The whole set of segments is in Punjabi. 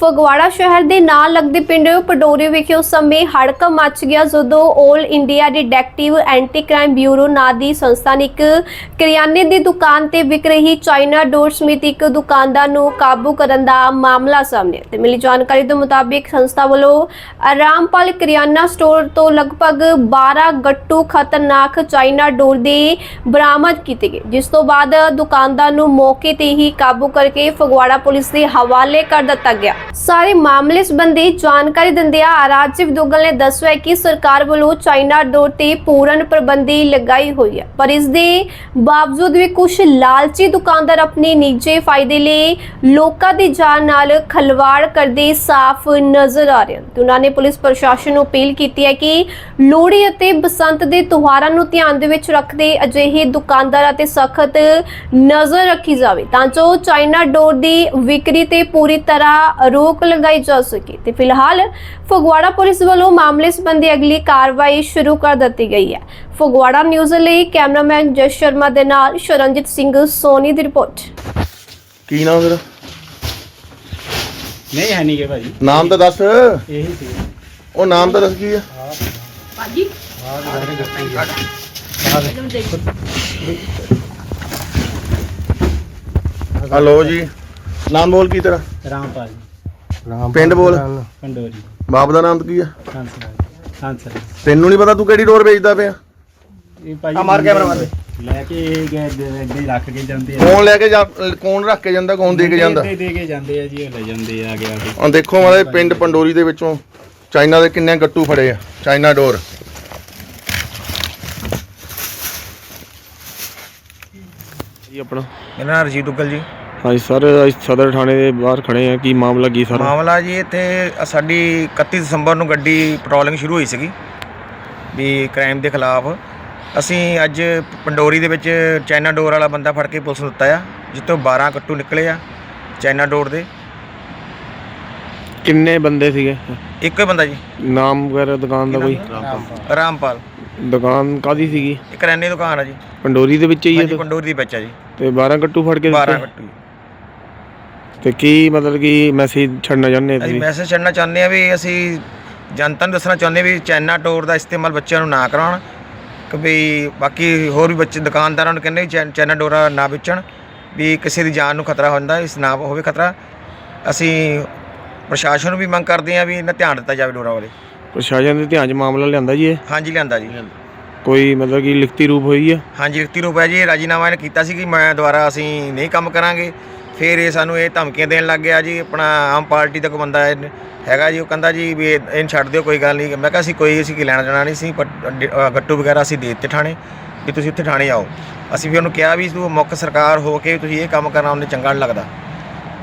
ਫਗਵਾੜਾ ਸ਼ਹਿਰ ਦੇ ਨਾਲ ਲੱਗਦੇ ਪਿੰਡ ਪਡੋਰੀ ਵਿਖੇ ਉਸ ਸਮੇਂ ਹੜਕੰਪ ਮਚ ਗਿਆ, ਜਦੋਂ 올 India detective anti crime bureau ਨਾਂ ਦੀ ਸੰਸਥਾ ਨੇ ਇੱਕ ਕਰਿਆਨੇ ਦੀ ਦੁਕਾਨ ਤੇ ਵਿਕ ਰਹੀ ਚਾਈਨਾ ਡੋਰ ਸਮੇਤ ਇੱਕ ਦੁਕਾਨਦਾਰ ਨੂੰ ਕਾਬੂ ਕਰਨ ਦਾ ਮਾਮਲਾ ਸਾਹਮਣੇ ਤੇ ਮਿਲੀ ਜਾਣਕਾਰੀ ਦੇ ਮੁਤਾਬਿਕ ਸੰਸਥਾ ਵੱਲੋਂ ਆਰਾਮਪਾਲ ਕਰਿਆਨਾ ਸਟੋਰ ਤੋਂ ਲਗਭਗ 12 ਗੱਟੂ ਖਤਰਨਾਕ ਚਾਈਨਾ ਡੋਰ ਦੇ ਬਰਾਮਦ ਕੀਤੇ ਗਏ, ਜਿਸ ਤੋਂ ਬਾਅਦ ਦੁਕਾਨਦਾਰ ਨੂੰ ਮੌਕੇ ਤੇ ਹੀ ਕਾਬੂ ਕਰਕੇ ਫਗਵਾੜਾ ਪੁਲਿਸ ਦੇ ਹਵਾਲੇ ਕਰ ਦਿੱਤਾ ਗਿਆ। ਸਾਰੇ ਮਾਮਲੇ ਸੰਬੰਧੀ ਜਾਣਕਾਰੀ ਦਿੰਦਿਆਂ ਰਾਜੀਵ ਦੁੱਗਲ ਨੇ ਦੱਸਿਆ ਕਿ ਸਰਕਾਰ ਵੱਲੋਂ ਚਾਈਨਾ ਡੋਰ ਤੇ ਪੂਰਨ ਪਾਬੰਦੀ ਲਗਾਈ ਹੋਈ ਹੈ। ਪਰ ਇਸ ਦੇ ਬਾਵਜੂਦ ਵੀ ਕੁਝ ਲਾਲਚੀ ਦੁਕਾਨਦਾਰ ਆਪਣੇ ਨਿੱਜੀ ਫਾਇਦੇ ਲਈ ਲੋਕਾਂ ਦੀ ਜਾਨ ਨਾਲ ਖਲਵਾੜ ਕਰਦੇ ਸਾਫ਼ ਨਜ਼ਰ ਆ ਰਹੇ ਹਨ। ਉਹਨਾਂ ਨੇ ਪੁਲਿਸ ਪ੍ਰਸ਼ਾਸਨ ਨੂੰ ਅਪੀਲ ਕੀਤੀ ਹੈ ਕਿ ਲੋਹੜੀ ਅਤੇ ਬਸੰਤ ਦੇ ਤਿਉਹਾਰਾਂ ਨੂੰ ਧਿਆਨ ਦੇ ਵਿੱਚ ਰੱਖਦੇ ਅਜਿਹੇ ਦੁਕਾਨਦਾਰਾਂ ਤੇ ਸਖਤ ਨਜ਼ਰ ਰੱਖੀ ਜਾਵੇ, ਤਾਂ ਜੋ ਚਾਈਨਾ ਡੋਰ ਦੀ ਵਿਕਰੀ ਤੇ ਪੂਰੀ ਤਰ੍ਹਾਂ ਰੋਕ ਲਗਾਈ ਜਾ ਸਕੇ ਤੇ ਫਿਲਹਾਲ ਫਗਵਾੜਾ ਪੁਲਿਸ ਵੱਲੋਂ ਮਾਮਲੇ ਸੰਬੰਧੀ ਅਗਲੀ ਕਾਰਵਾਈ ਸ਼ੁਰੂ ਕਰ ਦਿੱਤੀ ਗਈ ਹੈ ਫਗਵਾੜਾ ਨਿਊਜ਼ ਲਈ ਕੈਮਰਾਮੈਨ ਜਸ ਸ਼ਰਮਾ ਦੇ ਨਾਲ ਸ਼ਰਨਜੀਤ ਸਿੰਘ ਸੋਨੀ ਦੀ ਰਿਪੋਰਟ ਕੀ ਨਾਮ ਤੇਰਾ ਨਹੀਂ ਹੈ ਨਹੀਂ ਗੇ ਭਾਜੀ ਨਾਮ ਤਾਂ ਦੱਸ ਇਹੀ ਸੀ ਉਹ ਨਾਮ ਤਾਂ ਦੱਸ ਕੀ ਆ ਹਲੋ ਜੀ ਨਾਮ ਬੋਲ ਕੀ ਤੇਰਾ ਰਾਮਪਾਲ ਪਿੰਡ ਬੋਲ। ਪੰਡੋਰੀ ਬਾਪ ਦਾ ਨਾਮ ਕੀ ਆ? ਹਾਂਸਰ ਹਾਂਸਰ ਤੈਨੂੰ ਨਹੀਂ ਪਤਾ ਤੂੰ ਕਿਹੜੀ ਡੋਰ ਵੇਚਦਾ ਪਿਆ? ਇਹ ਭਾਜੀ ਮਾਰ ਕੈਮਰਾ ਮਾਰ। ਲੈ ਕੇ ਗਏ ਦੇ ਰੱਖ ਕੇ ਜਾਂਦੇ ਆ। ਕੌਣ ਲੈ ਕੇ ਜਾ ਕੌਣ ਰੱਖ ਕੇ ਜਾਂਦਾ ਕੌਣ ਦੇ ਕੇ ਜਾਂਦਾ? ਦੇ ਦੇ ਕੇ ਜਾਂਦੇ ਆ ਜੀ ਉਹ ਲੈ ਜਾਂਦੇ ਆ ਗਿਆ ਹੁਣ ਦੇਖੋ ਮਾਰੇ ਪਿੰਡ ਪੰਡੋਰੀ ਦੇ ਵਿੱਚੋਂ ਚਾਈਨਾ ਦੇ ਕਿੰਨੇ ਗੱਟੂ ਫੜੇ ਆ ਚਾਈਨਾ ਡੋਰ। ਜੀ ਆਪਣਾ। ਮੇਰਾ ਨਾਮ ਰਜੀਤ ਦੁੱਗਲ ਜੀ। ਹਾਂਜੀ ਸਰ ਅਸੀਂ ਸਦਰ ਥਾਣੇ ਦੇ ਬਾਹਰ ਖੜੇ ਆ ਕੀ ਮਾਮਲਾ ਕੀ ਸਰ? ਮਾਮਲਾ ਜੀ ਇੱਥੇ ਸਾਡੀ 31 ਦਸੰਬਰ ਨੂੰ ਗੱਡੀ ਪੈਟਰੋਲਿੰਗ ਸ਼ੁਰੂ ਹੋਈ ਸੀਗੀ ਵੀ ਕ੍ਰਾਈਮ ਦੇ ਖਿਲਾਫ। ਅਸੀਂ ਅੱਜ ਪੰਡੋਰੀ ਦੇ ਵਿੱਚ ਚਾਈਨਾ ਡੋਰ ਵਾਲਾ ਬੰਦਾ ਫੜ ਕੇ ਪੁਲਿਸ ਨੂੰ ਦਿੱਤਾ ਆ ਜਿੱਤੋਂ 12 ਕੱਟੂ ਨਿਕਲੇ ਆ ਚਾਈਨਾ ਡੋਰ ਦੇ। ਕਿੰਨੇ ਬੰਦੇ ਸੀਗੇ? ਇੱਕੋ ਹੀ ਬੰਦਾ ਜੀ। ਨਾਮ ਵਗੈਰਾ ਦੁਕਾਨ ਦਾ ਕੋਈ? ਰਾਮਪਾਲ। ਦੁਕਾਨ ਕਾਦੀ ਸੀਗੀ? ਇਹ ਕਰਿਆਨੇ ਦੀ ਦੁਕਾਨ ਆ ਜੀ। ਪੰਡੋਰੀ ਦੇ ਵਿੱਚ ਹੀ ਹੈ ਹਾਂਜੀ ਪੰਡੋਰੀ ਦੀ ਵਿੱਚ ਆ ਜੀ। ਤੇ 12 ਗੱਟੂ ਫੜ ਕੇ 12 ਦਿੱਤੇ? ਕੱਟੂ। ਤੇ ਕੀ ਮਤਲਬ ਕੀ ਮੈਸੇਜ ਛੱਡਣਾ ਚਾਹੁੰਦੇ ਅਸੀਂ ਤੁਸੀਂ? ਮੈਸੇਜ ਛੱਡਣਾ ਚਾਹੁੰਦੇ ਆ ਵੀ ਅਸੀਂ ਜਨਤਾ ਨੂੰ ਦੱਸਣਾ ਚਾਹੁੰਦੇ ਹਾਂ ਵੀ ਚਾਈਨਾ ਡੋਰ ਦਾ ਇਸਤੇਮਾਲ ਬੱਚਿਆਂ ਨੂੰ ਨਾ ਕਰਾਉਣ ਕਿ ਵੀ ਬਾਕੀ ਹੋਰ ਵੀ ਬੱਚੇ ਦੁਕਾਨਦਾਰਾਂ ਨੂੰ ਕਹਿੰਦੇ ਵੀ ਚੈ- ਚਾਈਨਾ ਡੋਰਾ ਨਾ ਵੇਚਣ ਵੀ ਕਿਸੇ ਦੀ ਜਾਨ ਨੂੰ ਖਤਰਾ ਹੁੰਦਾ ਇਸ ਨਾ ਹੋਵੇ ਖਤਰਾ। ਅਸੀਂ ਪ੍ਰਸ਼ਾਸਨ ਨੂੰ ਵੀ ਮੰਗ ਕਰਦੇ ਹਾਂ ਵੀ ਇਹਨਾਂ ਧਿਆਨ ਦਿੱਤਾ ਜਾਵੇ ਡੋਰਾ ਵਾਲੇ। ਪ੍ਰਸ਼ਾਸਨ ਦੇ ਧਿਆਨ 'ਚ ਮਾਮਲਾ ਲਿਆਂਦਾ ਜੀ ਇਹ? ਹਾਂਜੀ ਲਿਆਂਦਾ ਜੀ। ਕੋਈ ਮਤਲਬ ਕਿ ਲਿਖਤੀ ਰੂਪ ਹੋਈ ਆ ਹਾਂਜੀ ਲਿਖਤੀ ਰੂਪ ਹੈ ਜੀ ਰਾਜੀਨਾਮਾ ਇਹਨੇ ਕੀਤਾ ਸੀ ਕਿ ਮੈਂ ਦੁਬਾਰਾ ਅਸੀਂ ਨਹੀਂ ਕੰਮ ਕਰਾਂਗੇ। ਫਿਰ ਇਹ ਸਾਨੂੰ ਇਹ ਧਮਕੀਆਂ ਦੇਣ ਲੱਗ ਗਿਆ ਜੀ ਆਪਣਾ ਆਮ ਪਾਰਟੀ ਦਾ ਕੋਈ ਬੰਦਾ ਹੈਗਾ ਜੀ ਉਹ ਕਹਿੰਦਾ ਜੀ ਵੀ ਇਹ- ਇਹਨੂੰ ਛੱਡ ਦਿਓ ਕੋਈ ਗੱਲ ਨਹੀਂ। ਮੈਂ ਕਿਹਾ ਅਸੀਂ ਕੋਈ ਅਸੀਂ ਕੀ ਲੈਣਾ ਦੇਣਾ ਨਹੀਂ ਸੀ ਪਰ ਗੱਟੂ ਵਗੈਰਾ ਅਸੀਂ ਦੇ ਦਿੱਤੇ ਥਾਣੇ ਵੀ ਤੁਸੀਂ ਉੱਥੇ ਥਾਣੇ ਆਓ। ਅਸੀਂ ਵੀ ਉਹਨੂੰ ਕਿਹਾ ਵੀ ਤੂੰ ਮੁੱਖ ਸਰਕਾਰ ਹੋ ਕੇ ਤੁਸੀਂ ਇਹ ਕੰਮ ਕਰਨਾ ਉਹਨੇ ਚੰਗਾ ਨਹੀਂ ਲੱਗਦਾ।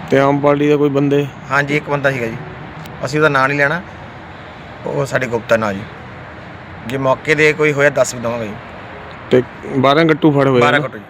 ਤੇ ਆਮ ਪਾਰਟੀ ਦਾ ਕੋਈ ਬੰਦੇ? ਹਾਂਜੀ ਇੱਕ ਬੰਦਾ ਸੀਗਾ ਜੀ। ਅਸੀਂ ਉਹਦਾ ਨਾਂ ਨਹੀਂ ਲੈਣਾ। ਉਹ ਸਾਡੇ ਗੁਪਤਾ ਨਾਂ ਜੀ। ਜੇ ਮੌਕੇ ਦੇ ਕੋਈ ਹੋਇਆ ਦੱਸ ਵੀ ਦਵਾਂਗੇ ਜੀ। ਤੇ 12 ਗੱਟੂ ਫੜ ਹੋਏ 12 ਨਾ? ਘੱਟੋ ਜੀ।